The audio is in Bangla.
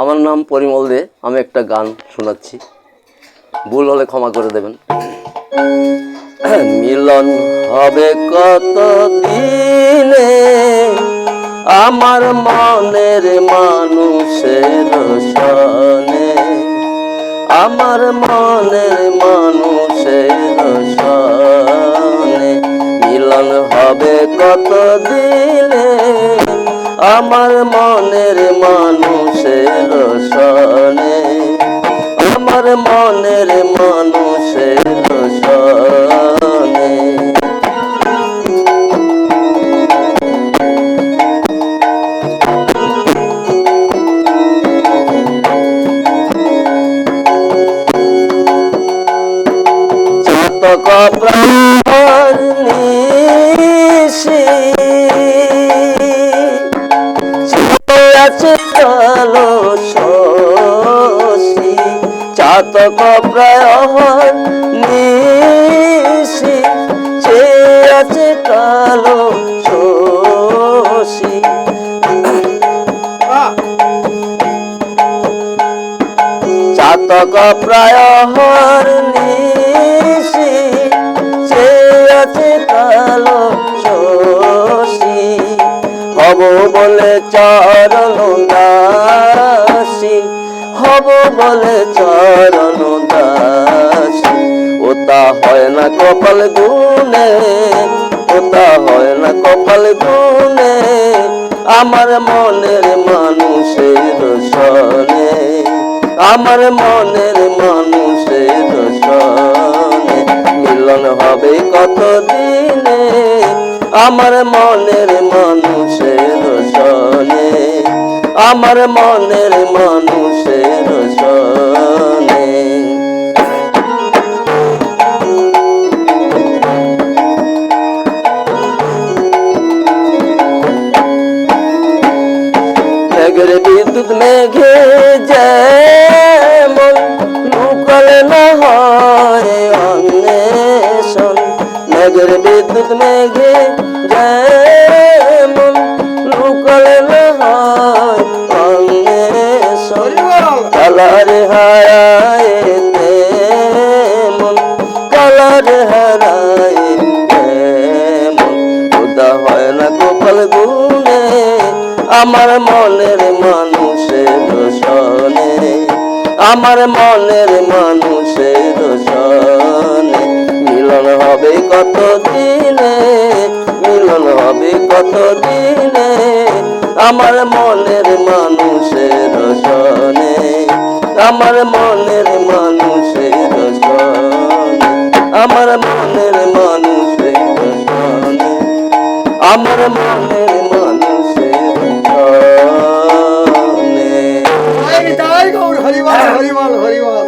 আমার নাম পরিমল দে, আমি একটা গান শোনাচ্ছি। ভুল হলে ক্ষমা করে দেবেন। মিলন হবে কত দিনে, আমার মনের মানুষের সনে আমার মনের মানুষের সনে মিলন হবে কত দিনে আমার মনের মানুষের সনে আমার মনের মানুষের সনে প্রাণ নিশি চাতক প্রায় নিশি সে আছে কালো শশী। চাতক প্রায় হর নিশি সে আছে কালো শশী। হব বলে চরণ দাসী। হব বলে চরণ দাসী। ওটা হয় না কপাল গুনে ওটা হয় না কপাল গুনে আমার মনের মানুষের সনে আমার মনের মানুষের সনে মিলন হবে কত দিনে আমার মনের মানুষের আমার মনের মানুষের সনে বিদ্যুৎ মেঘে যেমন লুকল না হয় অন্বেষণ মেঘের বিদ্যুৎ মেঘে যেমন কালার হারায় তেমন কালার হারায় তেমন উদা হয় না গোপাল গুনে আমার মনের মানুষের সনে আমার মনের মানুষের সনে মিলন হবে কত দিনে মিলন হবে কত দিনে আমার মনের মানুষের সনে আমার মনের মানুষের আমার মনের মানুষের আমার মনের মানুষের সনে জয় জয়